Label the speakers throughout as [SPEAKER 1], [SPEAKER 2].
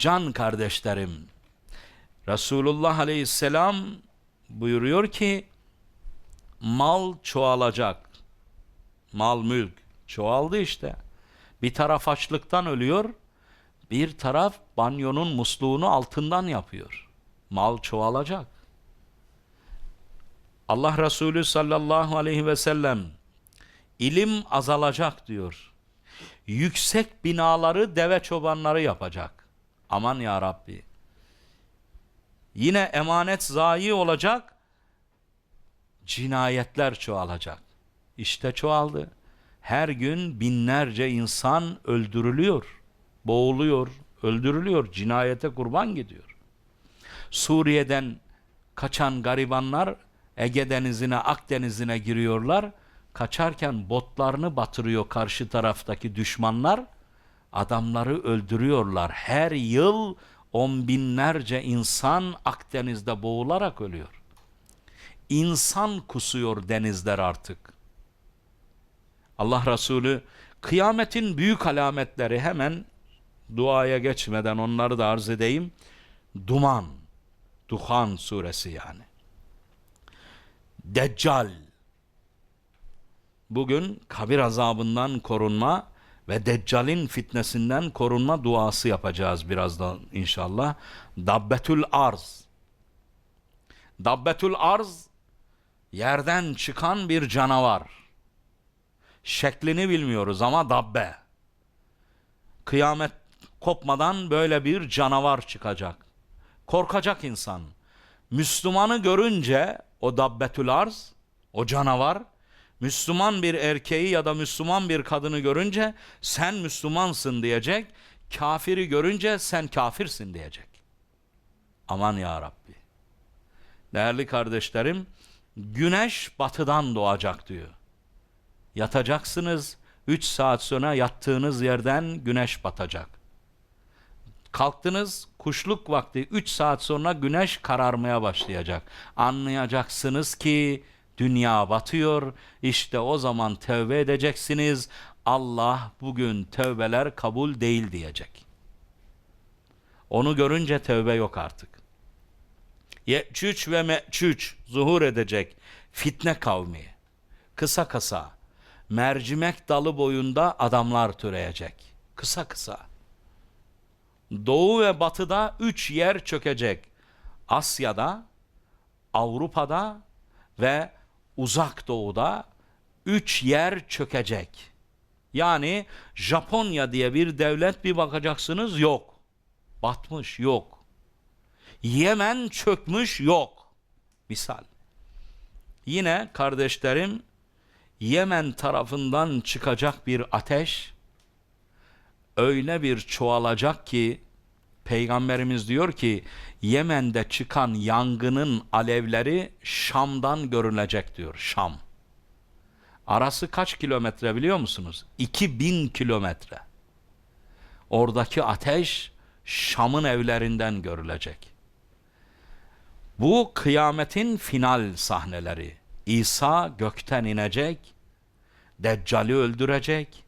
[SPEAKER 1] Can kardeşlerim, Resulullah Aleyhisselam buyuruyor ki mal çoğalacak. Mal mülk çoğaldı işte. Bir taraf açlıktan ölüyor, bir taraf banyonun musluğunu altından yapıyor. Mal çoğalacak. Allah Resulü sallallahu aleyhi ve sellem ilim azalacak diyor. Yüksek binaları deve çobanları yapacak. Aman ya Rabbi. Yine emanet zayi olacak. Cinayetler çoğalacak. İşte çoğaldı. Her gün binlerce insan öldürülüyor, boğuluyor, öldürülüyor, cinayete kurban gidiyor. Suriye'den kaçan garibanlar Ege Denizi'ne, Akdeniz'ine giriyorlar. Kaçarken botlarını batırıyor karşı taraftaki düşmanlar. Adamları öldürüyorlar. Her yıl on binlerce insan Akdeniz'de boğularak ölüyor. İnsan kusuyor denizler artık. Allah Resulü kıyametin büyük alametleri hemen duaya geçmeden onları da arz edeyim. Duman, Duhan suresi yani. Deccal. Bugün kabir azabından korunma ve Deccal'in fitnesinden korunma duası yapacağız birazdan inşallah. Dabbetül arz. Dabbetül arz yerden çıkan bir canavar. Şeklini bilmiyoruz ama dabbe. Kıyamet kopmadan böyle bir canavar çıkacak. Korkacak insan. Müslümanı görünce o dabbetül arz, o canavar, Müslüman bir erkeği ya da Müslüman bir kadını görünce sen Müslümansın diyecek. Kafiri görünce sen kafirsin diyecek. Aman ya Rabbi. Değerli kardeşlerim, güneş batıdan doğacak diyor. Yatacaksınız, 3 saat sonra yattığınız yerden güneş batacak. Kalktınız, kuşluk vakti 3 saat sonra güneş kararmaya başlayacak. Anlayacaksınız ki dünya batıyor. İşte o zaman tövbe edeceksiniz. Allah bugün tövbeler kabul değil diyecek. Onu görünce tövbe yok artık. Yeçüç ve meçüç zuhur edecek fitne kavmi. Kısa kısa mercimek dalı boyunda adamlar türeyecek. Kısa kısa. Doğu ve batıda üç yer çökecek. Asya'da, Avrupa'da ve uzak doğuda üç yer çökecek. Yani Japonya diye bir devlet bir bakacaksınız yok. Batmış yok. Yemen çökmüş yok. Misal. Yine kardeşlerim Yemen tarafından çıkacak bir ateş öyle bir çoğalacak ki Peygamberimiz diyor ki Yemen'de çıkan yangının alevleri Şam'dan görülecek diyor. Şam. Arası kaç kilometre biliyor musunuz? 2000 kilometre. Oradaki ateş Şam'ın evlerinden görülecek. Bu kıyametin final sahneleri. İsa gökten inecek, Deccal'i öldürecek,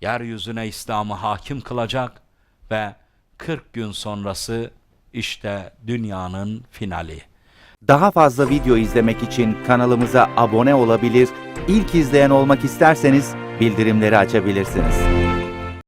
[SPEAKER 1] yeryüzüne İslam'ı hakim kılacak ve 40 gün sonrası işte dünyanın finali.
[SPEAKER 2] Daha fazla video izlemek için kanalımıza abone olabilir, ilk izleyen olmak isterseniz bildirimleri açabilirsiniz.